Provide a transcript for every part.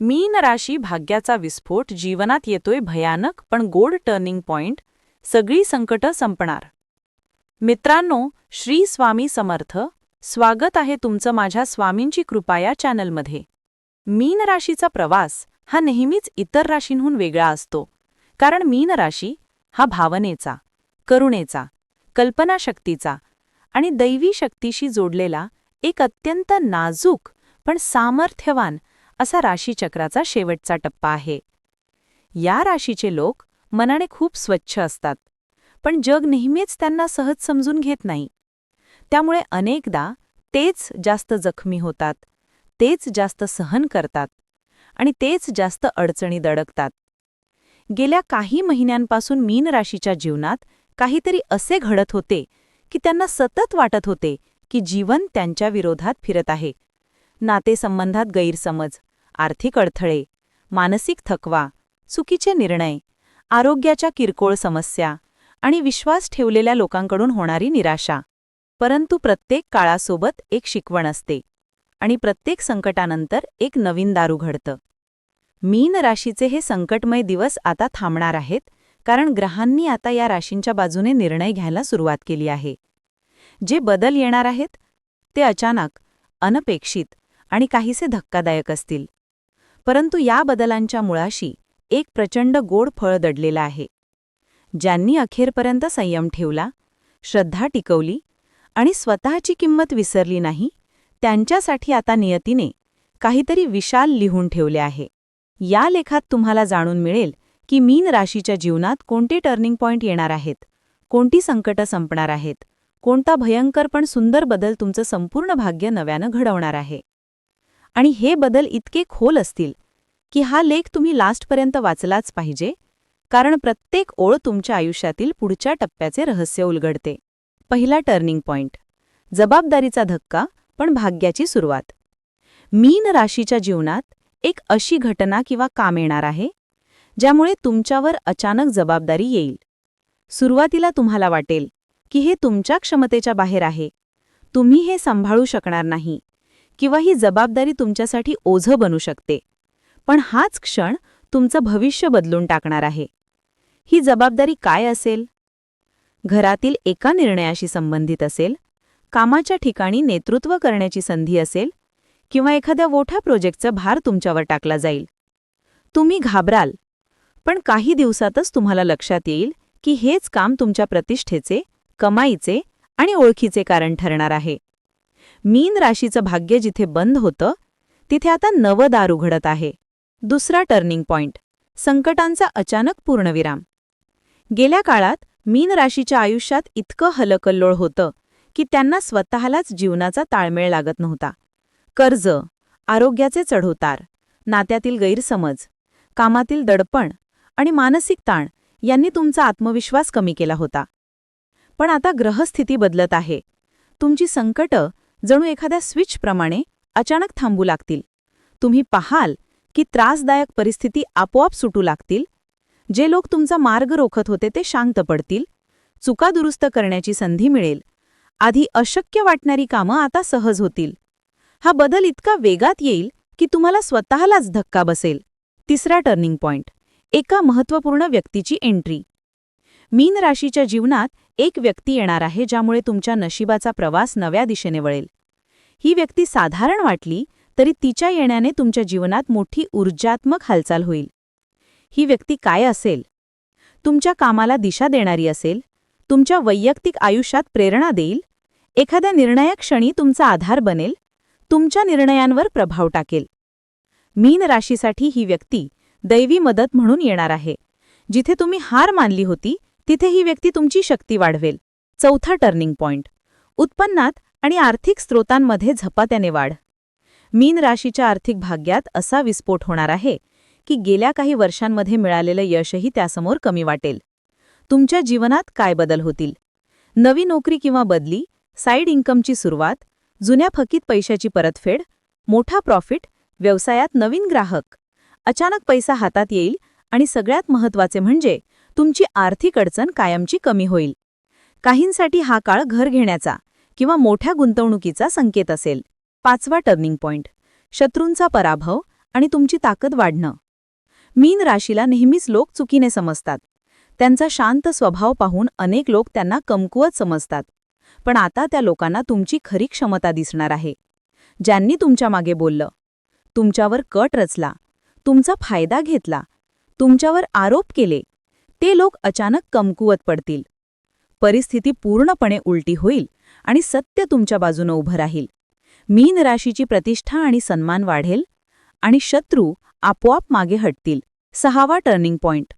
मीन राशी भाग्याचा विस्फोट जीवनात येतोय भयानक पण गोड टर्निंग पॉइंट सगळी संकटं संपणार. मित्रांनो श्री स्वामी समर्थ स्वागत आहे तुमचं माझ्या स्वामींची कृपा या चॅनलमध्ये. मीन राशीचा प्रवास हा नेहमीच इतर राशींहून वेगळा असतो कारण मीन राशी हा भावनेचा करुणेचा कल्पनाशक्तीचा आणि दैवी शक्तीशी जोडलेला एक अत्यंत नाजूक पण सामर्थ्यवान असा राशीचक्राचा शेवटचा टप्पा आहे. या राशीचे लोक मनाने खूप स्वच्छ असतात पण जग नेहमीच त्यांना सहज समजून घेत नाही. त्यामुळे अनेकदा तेच जास्त जखमी होतात तेच जास्त सहन करतात आणि तेच जास्त अडचणी दडकतात. गेल्या काही महिन्यांपासून मीन राशीच्या जीवनात काहीतरी असे घडत होते की त्यांना सतत वाटत होते की जीवन त्यांच्या विरोधात फिरत आहे. नातेसंबंधात गैरसमज आर्थिक अडथळे मानसिक थकवा चुकीचे निर्णय आरोग्याच्या किरकोळ समस्या आणि विश्वास ठेवलेल्या लोकांकडून होणारी निराशा. परंतु प्रत्येक काळासोबत एक शिकवण असते आणि प्रत्येक संकटानंतर एक नवीन दारू घडतं. मीन राशीचे हे संकटमय दिवस आता थांबणार आहेत कारण ग्रहांनी आता या राशींच्या बाजूने निर्णय घ्यायला सुरुवात केली आहे. जे बदल येणार आहेत ते अचानक अनपेक्षित आणि काहीसे धक्कादायक असतील. परंतु या बदलांच्या मुळाशी एक प्रचंड गोड फळ दडलेलं आहे. ज्यांनी अखेरपर्यंत संयम ठेवला श्रद्धा टिकवली आणि स्वतःची किंमत विसरली नाही त्यांच्यासाठी आता नियतीने काहीतरी विशाल लिहून ठेवले आहे. या लेखात तुम्हाला जाणून मिळेल की मीन राशीच्या जीवनात कोणते टर्निंग पॉइंट येणार आहेत कोणती संकटं संपणार आहेत कोणता भयंकर पण सुंदर बदल तुमचं संपूर्ण भाग्य नव्यानं घडवणार आहे. आणि हे बदल इतके खोल असतील की हा लेख तुम्ही लास्टपर्यंत वाचलाच पाहिजे कारण प्रत्येक ओळ तुमच्या आयुष्यातील पुढच्या टप्प्याचे रहस्य उलगडते. पहिला टर्निंग पॉइंट. जबाबदारीचा धक्का पण भाग्याची सुरुवात. मीन राशीच्या जीवनात एक अशी घटना किंवा काम येणार आहे ज्यामुळे तुमच्यावर अचानक जबाबदारी येईल. सुरुवातीला तुम्हाला वाटेल की हे तुमच्या क्षमतेच्या बाहेर आहे. तुम्ही हे सांभाळू शकणार नाही. किंवा ही जबाबदारी तुमच्यासाठी ओझं बनू शकते. पण हाच क्षण तुमचं भविष्य बदलून टाकणार आहे. ही जबाबदारी काय असेल? घरातील एका निर्णयाशी संबंधित असेल? कामाच्या ठिकाणी नेतृत्व करण्याची संधी असेल? किंवा एखाद्या मोठ्या प्रोजेक्टचा भार तुमच्यावर टाकला जाईल? तुम्ही घाबराल पण काही दिवसातच तुम्हाला लक्षात येईल की हेच काम तुमच्या प्रतिष्ठेचे कमाईचे आणि ओळखीचे कारण ठरणार आहे. मीन राशीचं भाग्य जिथे बंद होतं तिथे आता नवं दार उघडत आहे. दुसरा टर्निंग पॉइंट संकटांचा अचानक पूर्णविराम. गेल्या काळात मीन राशीच्या आयुष्यात इतकं हलकल्लोळ होतं की त्यांना स्वतःलाच जीवनाचा ताळमेळ लागत नव्हता. कर्ज आरोग्याचे चढउतार नात्यातील गैरसमज कामातील दडपण आणि मानसिक ताण यांनी तुमचा आत्मविश्वास कमी केला होता. पण आता ग्रहस्थिती बदलत आहे. तुमची संकटं जणू एखाद्या स्विचप्रमाणे अचानक थांबू लागतील. तुम्ही पाहाल की त्रासदायक परिस्थिती आपोआप सुटू लागतील. जे लोक तुमचा मार्ग रोखत होते ते शांत पडतील. चुका दुरुस्त करण्याची संधी मिळेल. आधी अशक्य वाटणारी कामं आता सहज होतील. हा बदल इतका वेगात येईल की तुम्हाला स्वतःलाच धक्का बसेल. तिसरा टर्निंग पॉइंट. एका महत्त्वपूर्ण व्यक्तीची एंट्री. मीन राशीच्या जीवनात एक व्यक्ती येणार आहे ज्यामुळे तुमच्या नशिबाचा प्रवास नव्या दिशेने वळेल. ही व्यक्ती साधारण वाटली तरी तिच्या येण्याने तुमच्या जीवनात मोठी ऊर्जात्मक हालचाल होईल. ही व्यक्ती काय असेल? तुमच्या कामाला दिशा देणारी असेल? तुमच्या वैयक्तिक आयुष्यात प्रेरणा देईल? एखाद्या निर्णयाक्षणी क्षणी तुमचा आधार बनेल? तुमच्या निर्णयांवर प्रभाव टाकेल. मीन राशीसाठी ही व्यक्ती दैवी मदत म्हणून येणार आहे जिथे तुम्ही हार मानली होती तिथे ही व्यक्ती तुमची शक्ती वाढवेल. चौथा टर्निंग पॉइंट उत्पन्नात आणि आर्थिक स्रोतांमध्ये झपाट्याने वाढ. मीन राशीच्या आर्थिक भाग्यात असा विस्फोट होणार आहे की गेल्या काही वर्षांमध्ये मिळालेलं यशही त्यासमोर कमी वाटेल. तुमच्या जीवनात काय बदल होतील? नवी नोकरी किंवा बदली साईड इन्कमची सुरुवात जुन्या फकीत पैशाची परतफेड मोठा प्रॉफिट व्यवसायात नवीन ग्राहक. अचानक पैसा हातात येईल आणि सगळ्यात महत्त्वाचे म्हणजे तुमची आर्थिक अडचण कायमची कमी होईल. काहींसाठी हा काळ घर घेण्याचा किंवा मोठ्या गुंतवणुकीचा संकेत असेल. पाचवा टर्निंग पॉइंट. शत्रूंचा पराभव आणि तुमची ताकद वाढणं. मीन राशीला नेहमीच लोक चुकीने समजतात. त्यांचा शांत स्वभाव पाहून अनेक लोक त्यांना कमकुवत समजतात. पण आता त्या लोकांना तुमची खरी क्षमता दिसणार आहे. ज्यांनी तुमच्या मागे बोललं तुमच्यावर कट रचला तुमचा फायदा घेतला तुमच्यावर आरोप केले. ते लोक अचानक कमकुवत पडतील. परिस्थिती पूर्णपणे उलटी होईल आणि सत्य तुमच्या बाजूनं उभं राहील. मीन राशीची प्रतिष्ठा आणि सन्मान वाढेल आणि शत्रू आपोआप मागे हटतील. सहावा टर्निंग पॉइंट.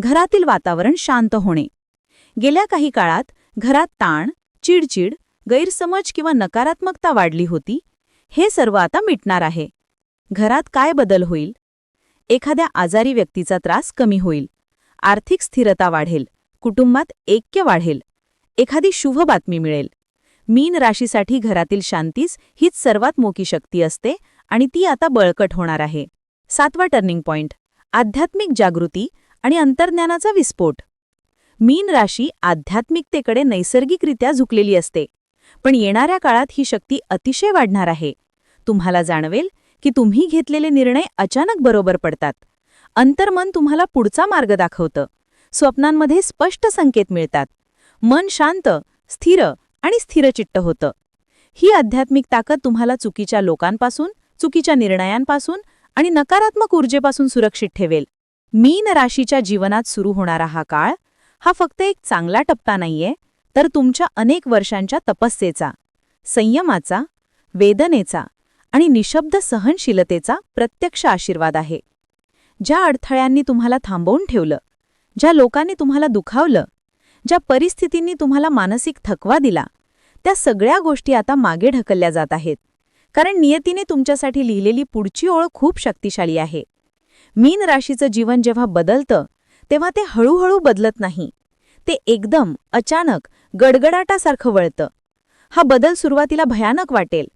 घरातील वातावरण शांत होणे. गेल्या काही काळात घरात ताण चिडचिड गैरसमज किंवा नकारात्मकता वाढली होती. हे सर्व आता मिटणार आहे. घरात काय बदल होईल? एखाद्या आजारी व्यक्तीचा त्रास कमी होईल. आर्थिक स्थिरता वाढेल. कुटुंबात ऐक्य वाढेल. एखादी शुभ बातमी मिळेल. मीन राशीसाठी घरातील शांतीच हीच सर्वात मोठी शक्ती असते आणि ती आता बळकट होणार आहे. सातवा टर्निंग पॉइंट. आध्यात्मिक जागृती आणि अंतर्ज्ञानाचा विस्फोट. मीन राशी आध्यात्मिकतेकडे नैसर्गिकरित्या झुकलेली असते. पण येणाऱ्या काळात ही शक्ती अतिशय वाढणार आहे. तुम्हाला जाणवेल की तुम्ही घेतलेले निर्णय अचानक बरोबर पडतात. अंतर्मन तुम्हाला पुढचा मार्ग दाखवतं. स्वप्नांमध्ये स्पष्ट संकेत मिळतात. मन शांत स्थिर आणि स्थिरचिट्ट होतं. ही आध्यात्मिक ताकद तुम्हाला चुकीच्या लोकांपासून चुकीच्या निर्णयांपासून आणि नकारात्मक ऊर्जेपासून सुरक्षित ठेवेल. मीन राशीच्या जीवनात सुरू होणारा हा काळ हा फक्त एक चांगला टप्पा नाहीये तर तुमच्या अनेक वर्षांच्या तपस्येचा संयमाचा वेदनेचा आणि निशब्द सहनशीलतेचा प्रत्यक्ष आशीर्वाद आहे. ज्या अडथळ्यांनी तुम्हाला थांबवून ठेवलं ज्या लोकांनी तुम्हाला दुखावलं ज्या परिस्थितींनी तुम्हाला मानसिक थकवा दिला त्या सगळ्या गोष्टी आता मागे ढकलल्या जात आहेत. कारण नियतीने तुमच्यासाठी लिहिलेली पुढची ओळ खूप शक्तिशाली आहे. मीन राशीचं जीवन जेव्हा बदलतं तेव्हा ते हळूहळू बदलत नाही. ते एकदम अचानक गडगडाटासारखं वळतं. हा बदल सुरुवातीला भयानक वाटेल.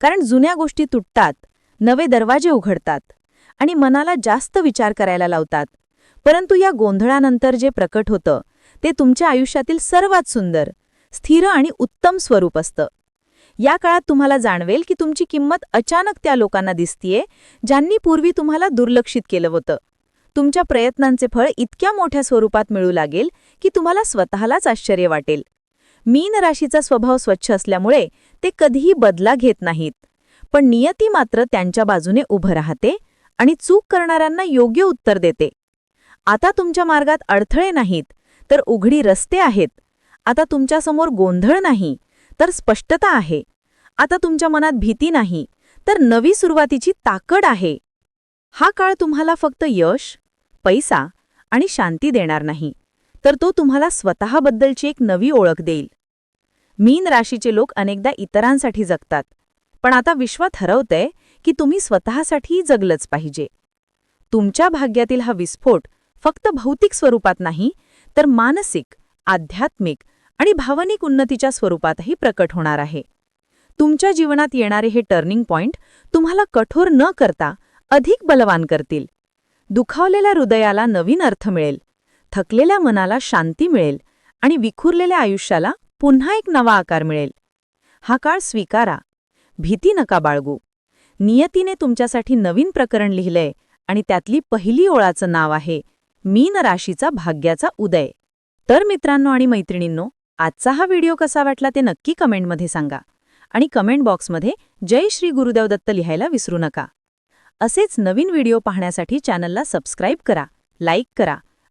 कारण जुन्या गोष्टी तुटतात नवे दरवाजे उघडतात आणि मनाला जास्त विचार करायला लावतात. परंतु या गोंधळानंतर जे प्रकट होतं ते तुमच्या आयुष्यातील सर्वात सुंदर स्थिर आणि उत्तम स्वरूप असतं. या काळात तुम्हाला जाणवेल की तुमची किंमत अचानक त्या लोकांना दिसतीये ज्यांनी पूर्वी तुम्हाला दुर्लक्षित केलं होतं. तुमच्या प्रयत्नांचे फळ इतक्या मोठ्या स्वरूपात मिळू लागेल की तुम्हाला स्वतःलाच आश्चर्य वाटेल. मीन राशीचा स्वभाव स्वच्छ असल्यामुळे ते कधीही बदला घेत नाहीत. पण नियती मात्र त्यांच्या बाजूने उभं राहते आणि चूक करणाऱ्यांना योग्य उत्तर देते. आता तुमच्या मार्गात अडथळे नाहीत तर उघडी रस्ते आहेत. आता तुमच्यासमोर गोंधळ नाही तर स्पष्टता आहे. आता तुमच्या मनात भीती नाही तर नवी सुरुवातीची ताकद आहे. हा काळ तुम्हाला फक्त यश पैसा आणि शांती देणार नाही. तर तो तुम्हाला स्वतःबद्दलची एक नवी ओळख देईल. मीन राशीचे लोक अनेकदा इतरांसाठी जगतात. पण आता विश्वात हरवतंय की तुम्ही स्वतःसाठीही जगलंच पाहिजे. तुमच्या भाग्यातील हा विस्फोट फक्त भौतिक स्वरूपात नाही तर मानसिक आध्यात्मिक आणि भावनिक उन्नतीच्या स्वरूपातही प्रकट होणार आहे. तुमच्या जीवनात येणारे हे टर्निंग पॉइंट तुम्हाला कठोर न करता अधिक बलवान करतील. दुखावलेल्या हृदयाला नवीन अर्थ मिळेल. थकलेल्या मनाला शांती मिळेल आणि विखुरलेल्या आयुष्याला पुन्हा एक नवा आकार मिळेल. हा काळ स्वीकारा. भीती नका बाळगू. नियतीने तुमच्यासाठी नवीन प्रकरण लिहिलंय आणि त्यातली पहिली ओळाचं नाव आहे मीन राशीचा भाग्याचा उदय. तर मित्रांनो आणि मैत्रिणींनो आजचा हा व्हिडिओ कसा वाटला ते नक्की कमेंटमध्ये सांगा आणि कमेंट बॉक्समध्ये जय श्री गुरुदेव दत्त लिहायला विसरू नका. असेच नवीन व्हिडिओ पाहण्यासाठी चॅनलला सबस्क्राईब करा लाईक करा